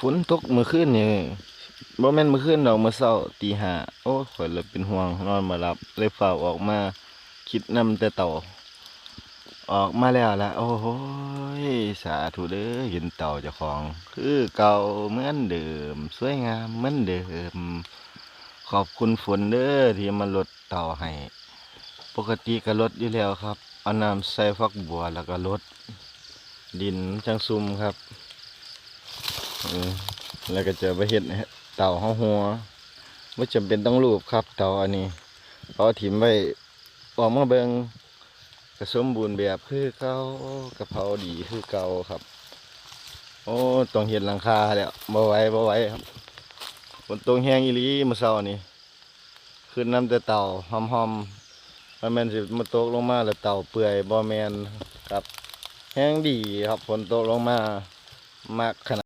ฝนตกเมื่อคืนนี่บ่แม่นเมื่อคืนดอกเมื่อเช้าตีห้าโอ้ข่อยเลยเป็นห่วงนอนบ่หลับเลยฝ้าออกมาคิดนำแต่เต่า ออกมาแล้วละโอ้โหสาธุเด้อเห็นเต่าเจ้าของ คือเก่าเหมือนเดิม สวยงามเหมือนเดิม ขอบคุณฝนเด้อที่มาลดเต่าให้ ปกติก็ลดอยู่แล้วครับเอาน้ำใส่ฟักบัวแล้วก็ลดดินจังซุ่มครับ แล้วก็จะไปเห็ดเต่าห้าหัวไม่จำเป็นต้องรูปครับ เต่าอันนี้เอาถิ่มไว้ออกมาเบิงกระสมบูรณ์แบบคือเก่ากระเพราดีคือเก่าครับ โอ้ต้องเห็ดหลังคาแล้วบ่ไว้บ่ไว้ครับฝนตกแห้งอีหลีเมื่อเช้านี้ขึ้นน้ำแต่เต่าหอมๆมันแมนสิมาตกลงมาแล้วเต่าเปื่อยบ่แมนครับ แห้งดีครับฝนตกลงมา มากขนาด